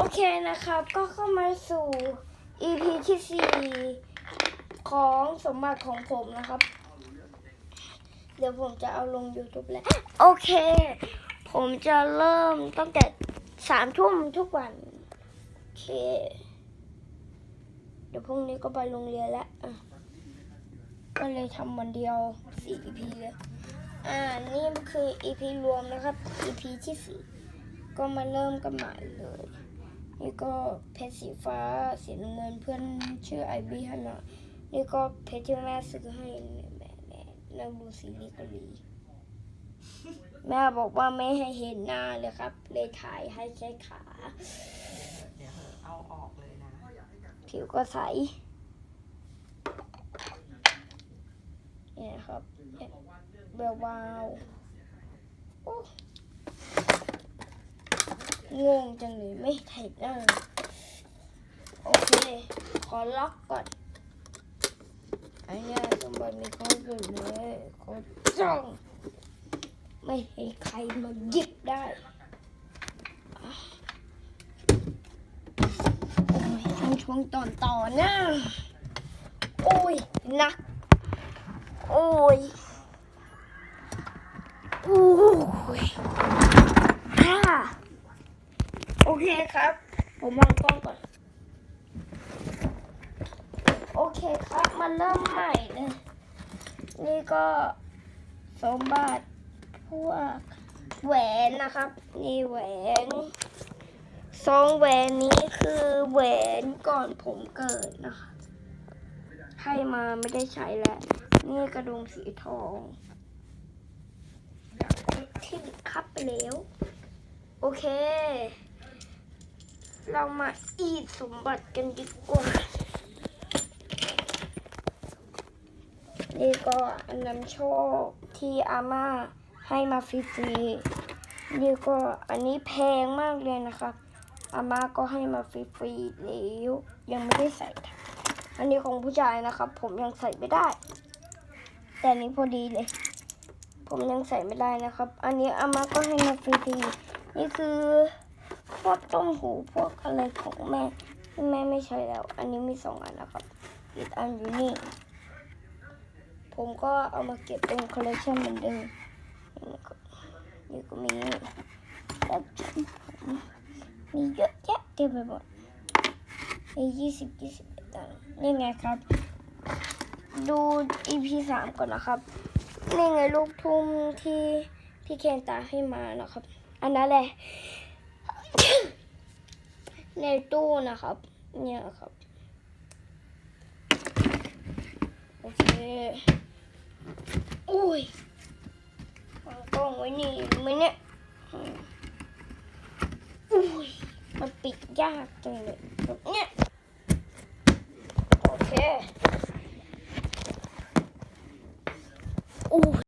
โอเคนะครับก็เข้ามาสู่ EP ที่สี่ของสมบัติของผมนะครับ เดี๋ยวผมจะเอาลง YouTube แล้ว โอเค ผมจะเริ่มตั้งแต่สามทุ่มทุกวัน โอเค เดี๋ยวพรุ่งนี้ก็ไปโรงเรียนแล้วก็เลยทำวันเดียวสี่ EP เลย อ่า นี่คือ EP รวมนะครับ EP ที่สี่ก็มาเริ่มกันใหม่เลย นี่ก็เพชรสีฟ้าสีน้ำเงินเพื่อนชื่อไอบี้ให้มานี่ก็เพชรที่แม่ซื้อให้แม่แม่นั่งดูซีรีส์เกาหลีแม่บอกว่าไม่ให้เห็นหน้าเลยครับ เลยถ่ายให้แค่ขา เดี๋ยวเอาออกเลยนะ ผิวก็ใสเนี่ยครับเนี่ยเบลวาวโอ้ งงจังเลยไม่เห็นหน้าโอเค ขอล็อกก่อนอันเนี้ยสมบัติมีข้อสุดเลยขอจ้องไม่ให้ใครมาหยิบได้โอ้ยทำช่วงตอนต่อนะโอ้ยนัก โอ้ยโอ้ยฮ่า โอเคครับ ผมวางกล้องก่อน โอเคครับมาเริ่มใหม่เลยนี่ก็สมบัติพวกแหวนนะครับ นี่แหวนซองแหวนนี้คือแหวนก่อนผมเกิดนะคะให้มาไม่ได้ใช้แล้ว นี่กระดุมสีทองที่คับไปแล้ว โอเค เรามาอีดสมบัติกันดีกว่า นี่ก็อันนำโชคที่อาม่าให้มาฟรีๆนี่ก็อันนี้แพงมากเลยนะครับ อาม่าก็ให้มาฟรีๆแล้วยังไม่ได้ใส่อันนี้ของผู้ชายนะครับ ผมยังใส่ไม่ได้ แต่นนี้พอดีเลย ผมยังใส่ไม่ได้นะครับ อันนี้อาม่าก็ให้มาฟรีๆนี่คือ พวกต้มหูพวกอะไรของแม่ที่แม่ไม่ใช้แล้ว อันนี้มีสองอันนะครับอีกอันอยู่นี่ ผมก็เอามาเก็บเป็นคอลเลคชันเหมือนเดิมนี่ก็มีแล้วผมมีเยอะแยะเต็มไปหมดมียี่สิบยี่สิบตังนี่ไงครับ ดู EP สามก่อนนะครับนี่ไงลูกทุ่มที่พี่เคนตาให้มานะครับ อันนั้นแหละ ในตู้นะครับ เนี่ยครับ โอเคอุ้ยวางกล้องไว้นี่ไหมเนี่ยอุ้ยมันปิดยากจังเลยเนี่ย